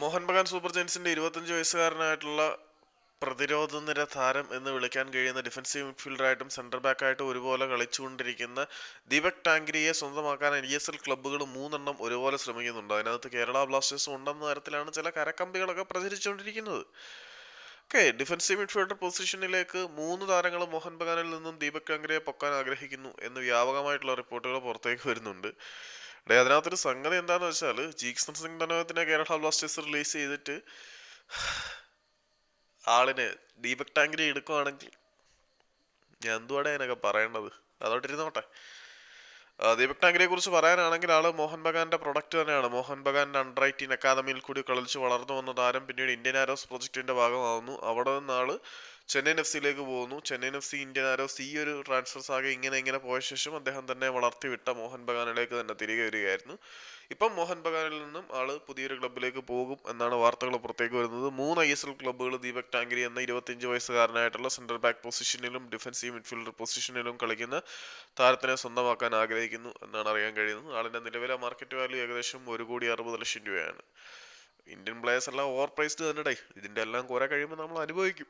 Mohan Bagan super ജയൻസിന്റെ ഇരുപത്തഞ്ച് വയസ്സുകാരനായിട്ടുള്ള പ്രതിരോധ നിര താരം എന്ന് വിളിക്കാൻ കഴിയുന്ന ഡിഫൻസീവ് മിഡ്ഫീൽഡറായിട്ടും സെന്റർ ബാക്കായിട്ടും ഒരുപോലെ കളിച്ചുകൊണ്ടിരിക്കുന്ന ദീപക് ടാങ്കരിയെ സ്വന്തമാക്കാൻ ഐ എസ് എൽ ക്ലബ്ബുകൾ മൂന്നെണ്ണം ഒരുപോലെ ശ്രമിക്കുന്നുണ്ട്. അതിനകത്ത് കേരള ബ്ലാസ്റ്റേഴ്സും ഉണ്ടെന്ന തരത്തിലാണ് ചില കരക്കമ്പികളൊക്കെ പ്രചരിച്ചുകൊണ്ടിരിക്കുന്നത്. ഓക്കെ ഡിഫൻസീവ് മിഡ്ഫീൽഡർ പൊസിഷനിലേക്ക് മൂന്ന് താരങ്ങൾ മോഹൻ ബഗാനിൽ നിന്നും ദീപക് ടാങ്കരയെ പൊക്കാൻ ആഗ്രഹിക്കുന്നു എന്ന് വ്യാപകമായിട്ടുള്ള റിപ്പോർട്ടുകൾ പുറത്തേക്ക് വരുന്നുണ്ട്. ഡേ അതിനകത്തൊരു സംഗതി എന്താണെന്ന് വെച്ചാൽ ജീക്സൺ സിംഗ് ധനോത്തിനെ കേരള ബ്ലാസ്റ്റേഴ്സ് റിലീസ് ചെയ്തിട്ട് ആളിന് ദീപക് ടാങ്കരി എടുക്കുവാണെങ്കിൽ ഞാൻ എന്തുവാടെ അതിനൊക്കെ പറയേണ്ടത് അതോട്ട് ഇരുന്നോട്ടെ ദീപക് ടാങ്കിനെ കുറിച്ച് പറയാനാണെങ്കിൽ ആൾ മോഹൻ ബഗാന്റെ പ്രൊഡക്റ്റ് തന്നെയാണ്. മോഹൻ ബഗാന്റെ അണ്ടർ അക്കാദമിയിൽ കൂടി കളിച്ച് വളർന്നു വന്ന താരം പിന്നീട് ഇന്ത്യൻ ആരോസ് പ്രൊജക്ടിന്റെ ഭാഗമാകുന്നു അവിടെ നിന്ന് ആൾ ചെന്നൈയിൻ എഫ് സിയിലേക്ക് പോകുന്നു. Chennaiyin F C Indian arrows ഈ ഒരു ട്രാൻസ്ഫർ സാഗ ഇങ്ങനെ ഇങ്ങനെ പോയ ശേഷം അദ്ദേഹം തന്നെ വളർത്തി വിട്ട മോഹൻ ബഗാനിലേക്ക് തന്നെ തിരികെ വരികയായിരുന്നു. ഇപ്പം മോഹൻ ബഗാനിൽ നിന്നും ആൾ പുതിയൊരു ക്ലബിലേക്ക് പോകും എന്നാണ് വാർത്തകൾ പുറത്തേക്ക് വരുന്നത്. മൂന്ന് ഐ എസ് എൽ ക്ലബ്ബുകൾ ദീപക് ടാങ്കരി എന്ന ഇരുപത്തിയഞ്ച് വയസ്സുകാരനായിട്ടുള്ള സെൻട്രൽ ബാക്ക് പൊസിഷനിലും ഡിഫൻസീവ് മിഡ്ഫീൽഡർ പൊസിഷനിലും കളിക്കുന്ന താരത്തിനെ സ്വന്തമാക്കാൻ ആഗ്രഹിക്കുന്നു എന്നാണ് അറിയാൻ കഴിയുന്നത്. ആളിന്റെ നിലവിലെ മാർക്കറ്റ് വാല്യൂ ഏകദേശം ഒരു കോടി അറുപത് ലക്ഷം രൂപയാണ്. ഇന്ത്യൻ പ്ലേയേഴ്സ് എല്ലാം ഓവർ പ്രൈസ്ഡ് തന്നെ ഇതിന്റെ എല്ലാം കുറെ കഴിയുമ്പോൾ നമ്മൾ അനുഭവിക്കും.